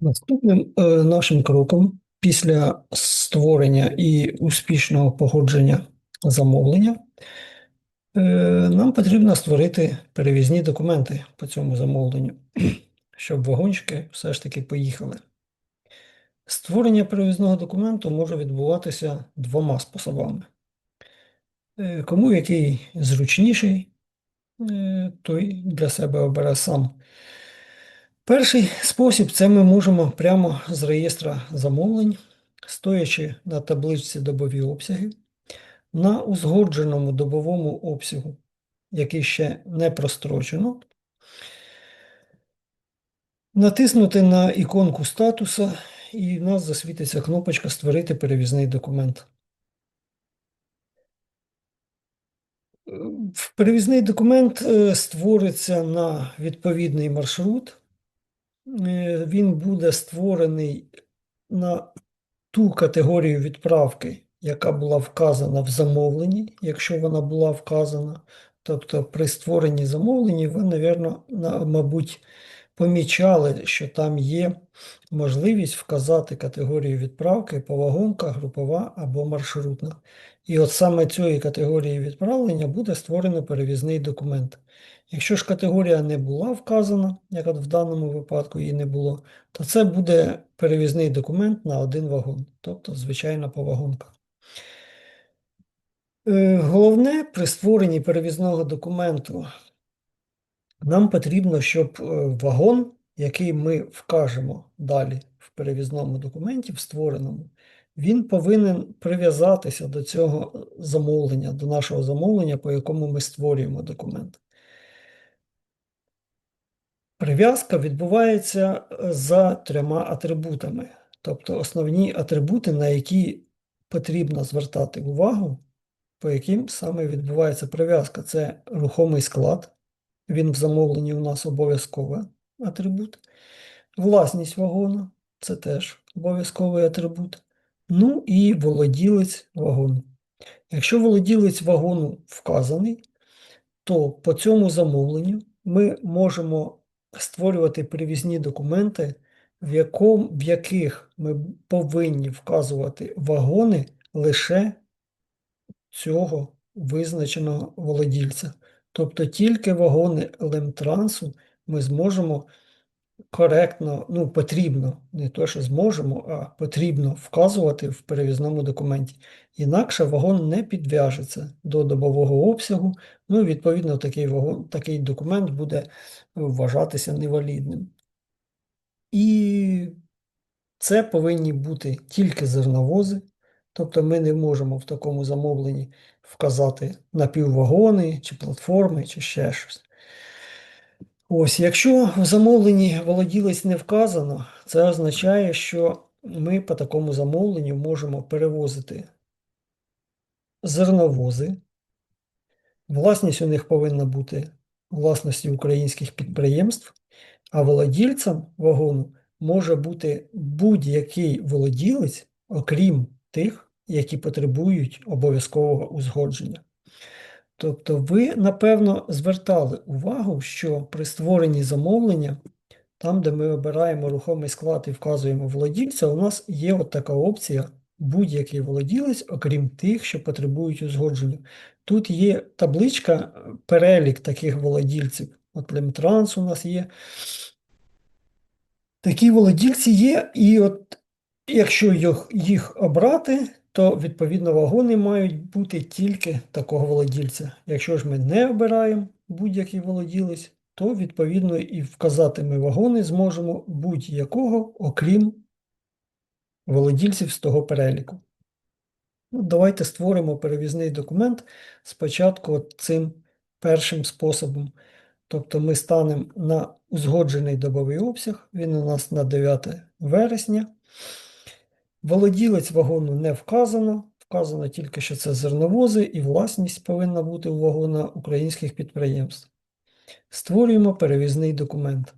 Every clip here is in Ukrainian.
Наступним е, нашим кроком після створення і успішного погодження замовлення е, нам потрібно створити перевізні документи по цьому замовленню, щоб вагончики все ж таки поїхали. Створення перевізного документу може відбуватися двома способами. Е, Кому який зручніший, той для себе обере сам. Перший спосіб це ми можемо прямо з реєстра замовлень, стоячи на табличці добові обсяги, на узгодженому добовому обсягу, який ще не прострочено, натиснути на іконку статуса, і в нас засвітиться кнопочка Створити перевізний документ. Перевізний документ е, створиться на відповідний маршрут. Е, Він буде створений на ту категорію відправки, яка була вказана в замовленні, якщо вона була вказана. Тобто при створенні замовлення ви, мабуть, помічали, що там є можливість вказати категорію відправки по вагонка, групова або маршрутна. І от саме цієї категорії відправлення буде створено перевізний документ. Якщо ж категорія не була вказана, як от в даному випадку її не було, то це буде перевізний документ на один вагон, тобто звичайно по вагонках. Е, Головне при створенні перевізного документу нам потрібно, щоб е, вагон, який ми вкажемо далі в перевізному документі, в створеному, він повинен прив'язатися до цього замовлення, до нашого замовлення, по якому ми створюємо документ. Прив'язка відбувається е, за трьома атрибутами. Тобто основні атрибути, на які потрібно звертати увагу, по яким саме відбувається прив'язка. Це рухомий склад, він в замовленні у нас обов'язковий атрибут. Власність вагону це теж обов'язковий атрибут. Ну і володілець вагону. Якщо володілець вагону вказаний, то по цьому замовленню ми можемо створювати перевізні документи, в, яком, в яких ми повинні вказувати вагони лише цього визначеного володільця. Тобто тільки вагони Лемтрансу ми зможемо коректно, ну потрібно, не то, що зможемо, а потрібно вказувати в перевізному документі. Інакше вагон не підв'яжеться до добового обсягу, ну і відповідно такий вагон, такий документ буде вважатися невалідним. І це повинні бути тільки зерновози, тобто ми не можемо в такому замовленні вказати напіввагони, чи платформи, чи ще щось. Ось, якщо в замовленні володілець не вказано, це означає, що ми по такому замовленню можемо перевозити зерновози. Власність у них повинна бути власності українських підприємств, а володільцем вагону може бути будь-який володілець, окрім тих, які потребують обов'язкового узгодження. Тобто ви, напевно, звертали увагу, що при створенні замовлення, там, де ми обираємо рухомий склад і вказуємо володільця, у нас є от така опція будь-який володілець, окрім тих, що потребують узгодження. Тут є табличка, е, перелік таких володільців. От Лемтранс у нас є. Такі володільці є, і от якщо їх, обрати, то відповідно вагони мають бути тільки такого володільця. Якщо ж ми не обираємо будь-який володілець, то відповідно і вказати ми вагони зможемо будь-якого, окрім володільців з того переліку. Ну, давайте створимо перевізний документ спочатку цим першим способом. Тобто ми станемо на узгоджений добовий обсяг, він у нас на 9 вересня. Володілець вагону не вказано, вказано тільки, що це зерновози і власність повинна бути у вагона українських підприємств. Створюємо перевізний документ.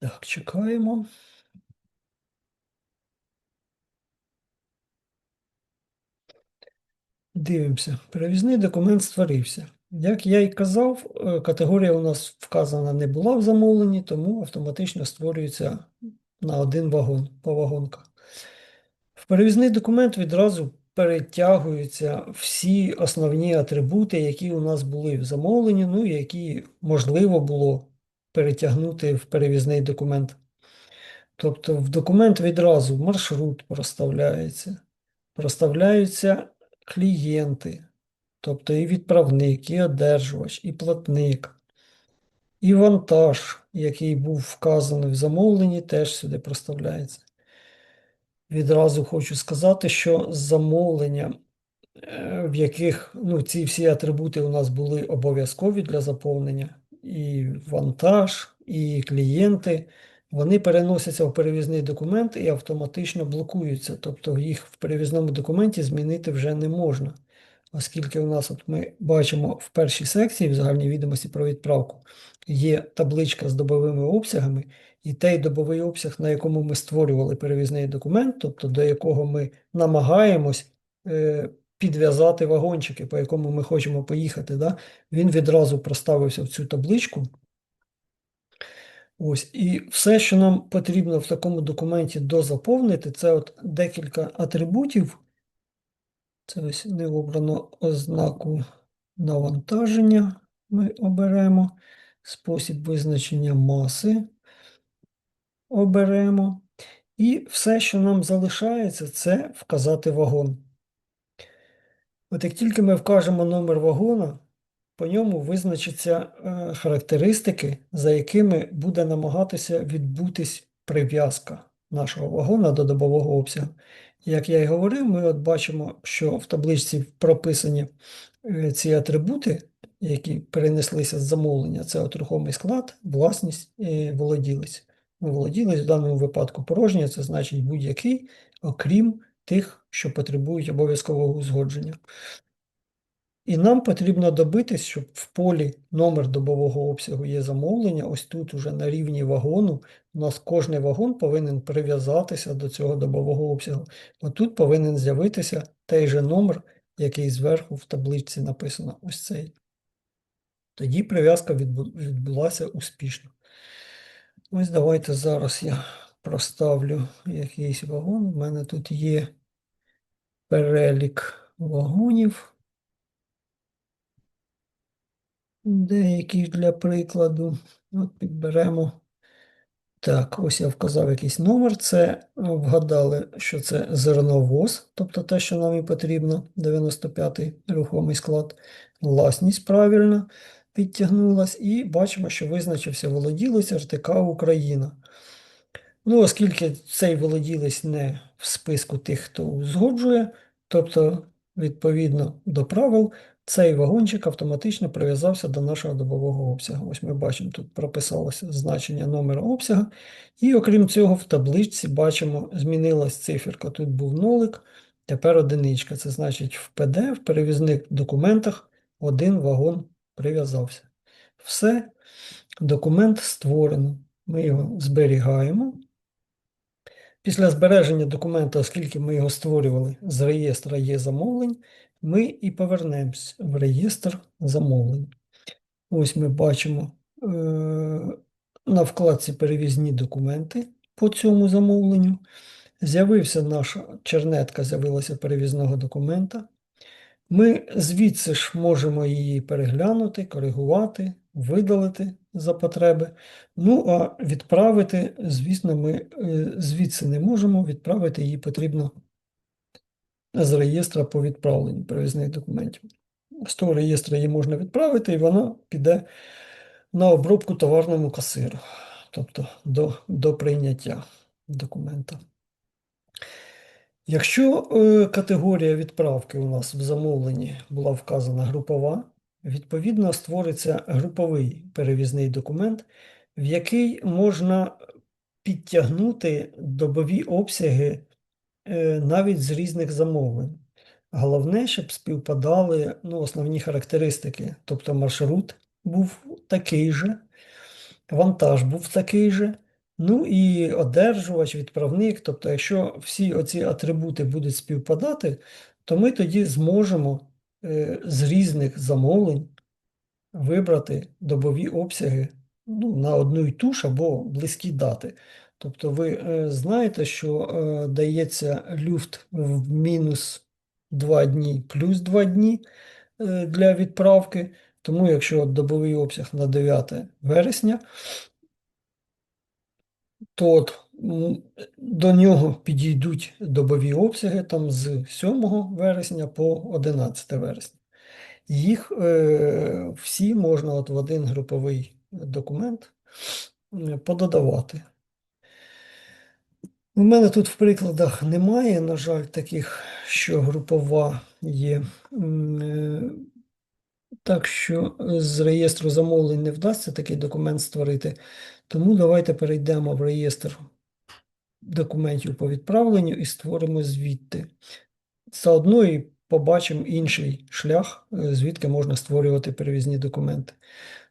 Так, чекаємо. Дивимося. Перевізний документ створився. Як я й казав, е, категорія у нас вказана не була в замовленні, тому автоматично створюється на один вагон по вагонках. В перевізний документ відразу перетягуються всі основні атрибути, які у нас були в замовленні, ну і які можливо було перетягнути в перевізний документ. Тобто в документ відразу маршрут проставляється, проставляються клієнти, тобто і відправник, і одержувач, і платник, і вантаж, який був вказаний в замовленні, теж сюди проставляється. Відразу хочу сказати, що замовлення, е, в яких ну, ці всі атрибути у нас були обов'язкові для заповнення, і вантаж, і клієнти, вони переносяться в перевізний документ і автоматично блокуються. Тобто їх в перевізному документі змінити вже не можна. Оскільки у нас, от ми бачимо в першій секції в загальній відомості про відправку, є табличка з добовими обсягами, і той добовий обсяг, на якому ми створювали перевізний документ, тобто до якого ми намагаємось е, підв'язати вагончики, по якому ми хочемо поїхати, да? він відразу проставився в цю табличку. Ось, і все, що нам потрібно в такому документі дозаповнити, це от декілька атрибутів. Це ось не обрано ознаку навантаження. Ми оберемо. Спосіб визначення маси оберемо. І все, що нам залишається, це вказати вагон. От як тільки ми вкажемо номер вагона, по ньому визначаться е, характеристики, за якими буде намагатися відбутись прив'язка нашого вагона до добового обсягу. Як я і говорив, ми от бачимо, що в табличці прописані е, ці атрибути, які перенеслися з замовлення, це от рухомий склад, власність і володілець. Ну, володілець в даному випадку порожнє, це значить будь-який, окрім тих, що потребують обов'язкового узгодження. І нам потрібно добитись, щоб в полі номер добового обсягу є замовлення. Ось тут уже на рівні вагону у нас кожний вагон повинен прив'язатися до цього добового обсягу. Отут повинен з'явитися той же номер, який зверху в табличці написано ось цей. Тоді прив'язка відбулася успішно. Ось давайте зараз я проставлю якийсь вагон. У мене тут є перелік вагонів. Деякі для прикладу. От підберемо. Так, ось я вказав якийсь номер. Це е, вгадали, що це зерновоз, тобто те, що нам і потрібно, 95-й рухомий склад. Власність правильно підтягнулась. І бачимо, що визначився володілець РТК Україна. Ну, оскільки цей володілець не в списку тих, хто узгоджує, тобто, відповідно до правил, цей вагончик автоматично прив'язався до нашого добового обсягу. Ось ми бачимо, тут прописалося значення номера обсягу. І окрім цього, в табличці бачимо, змінилась циферка. Тут був нолик, тепер одиничка. Це значить, в ПД, в перевізних документах, один вагон прив'язався. Все, документ створено. Ми його зберігаємо. Після збереження документа, оскільки ми його створювали з реєстра є замовлень, ми і повернемось в реєстр замовлень. Ось ми бачимо е, на вкладці перевізні документи по цьому замовленню. З'явився наша чернетка, з'явилася перевізного документа. Ми звідси ж можемо її переглянути, коригувати, видалити за потреби. Ну, а відправити, звісно, ми е, звідси не можемо. Відправити її потрібно з реєстра по відправленню перевізних документів. З того реєстру її можна відправити, і вона піде на обробку товарному касиру, тобто до, до прийняття документа. Якщо е, категорія відправки у нас в замовленні була вказана групова, відповідно створиться груповий перевізний документ, в який можна підтягнути добові обсяги навіть з різних замовлень. Головне, щоб співпадали ну, основні характеристики, тобто маршрут був такий же, вантаж був такий же, ну і одержувач, відправник. Тобто, якщо всі оці атрибути будуть співпадати, то ми тоді зможемо е, з різних замовлень вибрати добові обсяги ну, на одну і ту ж або близькі дати. Тобто ви е, знаєте, що е, дається люфт в мінус 2 дні плюс 2 дні е, для відправки. Тому якщо добовий обсяг на 9 вересня, то от, до нього підійдуть добові обсяги там з 7 вересня по 11 вересня. Їх всі можна от в один груповий документ пододавати. У мене тут в прикладах немає, на жаль, таких, що групова є. Е, Так що з реєстру замовлень не вдасться такий документ створити. Тому давайте перейдемо в реєстр документів по відправленню і створимо звідти. Заодно і побачимо інший шлях, е, звідки можна створювати перевізні документи.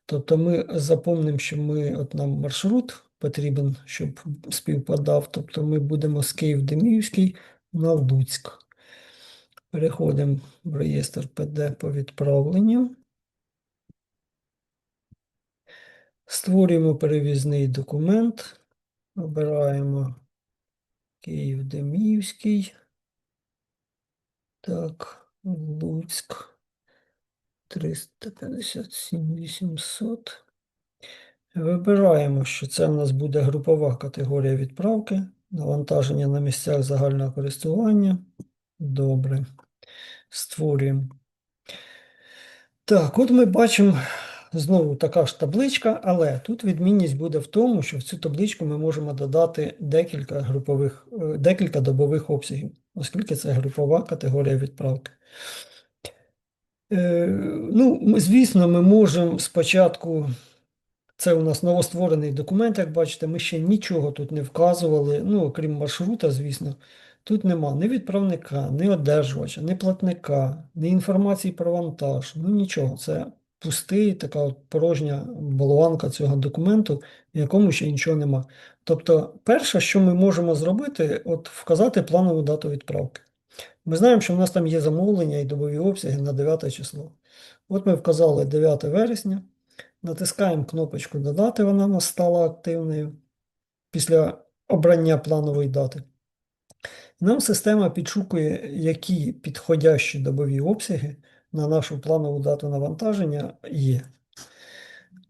Тобто ми запомнимо, що ми, от нам маршрут потрібен, щоб співпадав. Тобто ми будемо з Київ-Деміївський на Луцьк. Переходимо в реєстр ПД по відправленню. Створюємо перевізний документ. Обираємо Київ-Деміївський. Так, Луцьк. 357 800. Вибираємо, що це в нас буде групова категорія відправки. Навантаження на місцях загального користування. Добре. Створюємо. Так, от ми бачимо знову така ж табличка, але тут відмінність буде в тому, що в цю табличку ми можемо додати декілька групових, е, декілька добових обсягів, оскільки це групова категорія відправки. Е, Ну, звісно, ми можемо спочатку. Це у нас новостворений документ, як бачите, ми ще нічого тут не вказували, ну, окрім маршрута, звісно. Тут нема ні відправника, ні одержувача, ні платника, ні інформації про вантаж, ну нічого. Це пустий, така от порожня болванка цього документу, в якому ще нічого нема. Тобто, перше, що ми можемо зробити, от вказати планову дату відправки. Ми знаємо, що в нас там є замовлення і добові обсяги на 9 число. От ми вказали 9 вересня. Натискаємо кнопочку Додати, вона у нас стала активною після обрання планової дати. Нам система підшукує, які підходящі добові обсяги на нашу планову дату навантаження є.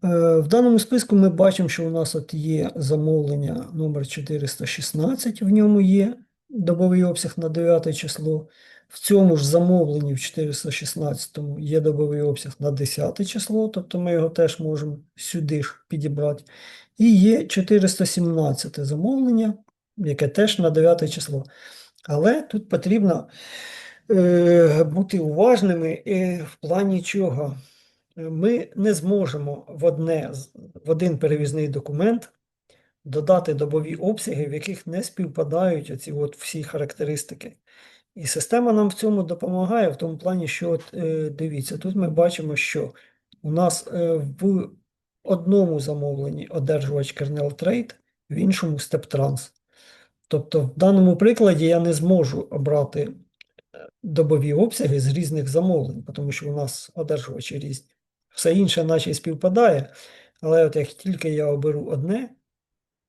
Е, В даному списку ми бачимо, що у нас от є замовлення номер 416, в ньому є добовий обсяг на 9 число. В цьому ж замовленні в 416-му є добовий обсяг на 10 число, тобто ми його теж можемо сюди ж підібрати. І є 417 замовлення, яке теж на 9 число. Але тут потрібно е, бути уважними е, в плані чого. Ми не зможемо в, одне, в один перевізний документ додати добові обсяги, в яких не співпадають оці от всі характеристики. І система нам в цьому допомагає в тому плані, що от, е, дивіться, тут ми бачимо, що у нас е, в одному замовленні одержувач kernel trade, в іншому StepTrans. Тобто в даному прикладі я не зможу обрати е, добові обсяги з різних замовлень, тому що у нас одержувачі різні. Все інше наче співпадає, але от як тільки я оберу одне,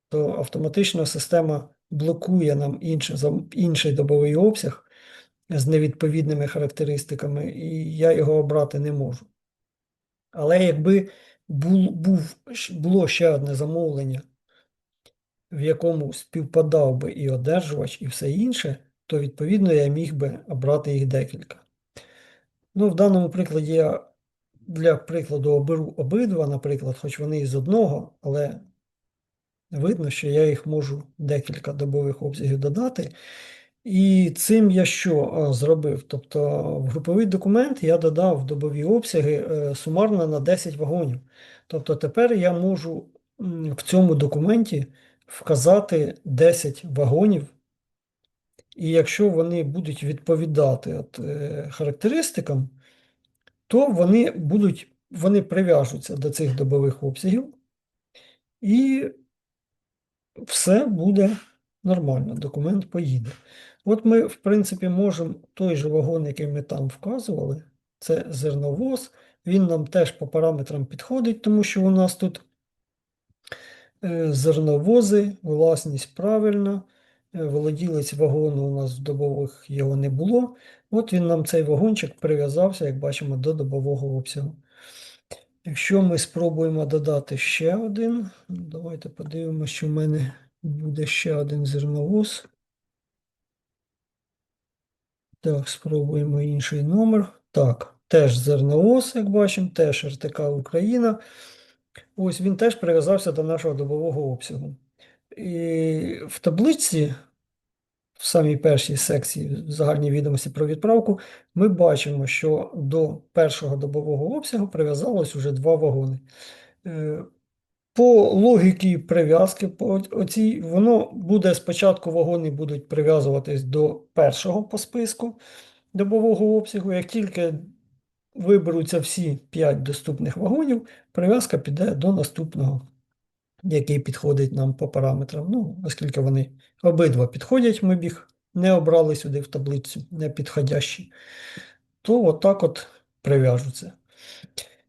то автоматично система блокує нам зам- інший добовий обсяг з невідповідними характеристиками, і я його обрати не можу. Але якби бул, був, було ще одне замовлення, в якому співпадав би і одержувач, і все інше, то відповідно я міг би обрати їх декілька. Ну, в даному прикладі я для прикладу оберу обидва, наприклад, хоч вони із одного, але видно, що я їх можу декілька добових обсягів додати. І цим я що зробив? Тобто в груповий документ я додав добові обсяги е, сумарно на 10 вагонів. Тобто тепер я можу в цьому документі вказати 10 вагонів, і якщо вони будуть відповідати от, е, характеристикам, то вони будуть, вони прив'яжуться до цих добових обсягів, і все буде нормально, документ поїде. От ми, в принципі, можемо той же вагон, який ми там вказували, це зерновоз. Він нам теж по параметрам підходить, тому що у нас тут е, зерновози, власність правильна. е, Володілець вагону у нас в добових його не було. От він нам цей вагончик прив'язався, як бачимо, до добового обсягу. Якщо ми спробуємо додати ще один, давайте подивимося, що в мене буде ще один зерновоз. Так, спробуємо інший номер. Так, теж зерновоз, як бачимо, теж РТК Україна. Ось він теж прив'язався до нашого добового обсягу. І в таблиці, в самій першій секції загальні відомості про відправку, ми бачимо, що до першого добового обсягу прив'язалось вже два вагони. По логіці прив'язки, по оцій, воно буде спочатку вагони будуть прив'язуватись до першого по списку добового обсягу. Як тільки виберуться всі 5 доступних вагонів, прив'язка піде до наступного, який підходить нам по параметрам. Ну, оскільки вони обидва підходять, ми б їх не обрали сюди в таблицю, не підходящі, то отак от прив'яжуться.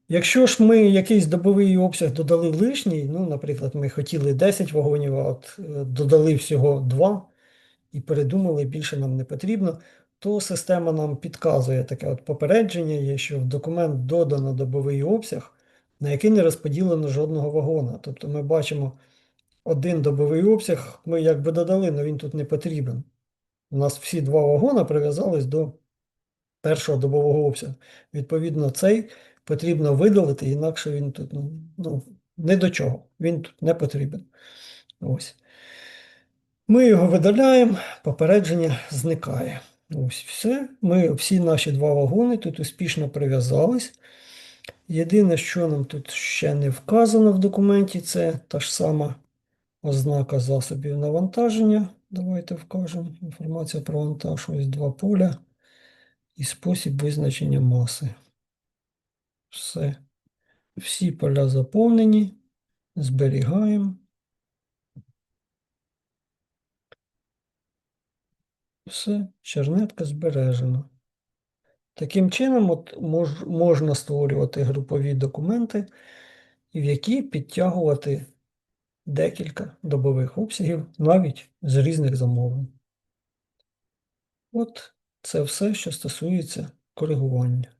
Якщо ж ми якийсь добовий обсяг додали лишній, ну, наприклад, ми хотіли 10 вагонів, а от е, додали всього 2 і передумали, більше нам не потрібно, то система нам підказує таке от попередження є, що в документ додано добовий обсяг, на який не розподілено жодного вагона. Тобто ми бачимо один добовий обсяг, ми якби додали, але він тут не потрібен. У нас всі два вагона прив'язались до першого добового обсягу. Відповідно, цей потрібно видалити, інакше він тут ну, ну, не до чого. Він тут не потрібен. Ось. Ми його видаляємо, попередження зникає. Ось все. Ми всі наші два вагони тут успішно прив'язались. Єдине, що нам тут ще не вказано в документі, це та ж сама ознака засобів навантаження. Давайте вкажемо. Інформація про вантаж. Ось два поля і спосіб визначення маси. Все. Всі поля заповнені. Зберігаємо. Все, чернетка збережена. Таким чином, от мож, можна створювати групові документи, в які підтягувати декілька добових обсягів навіть з різних замовлень. От це все, що стосується коригування.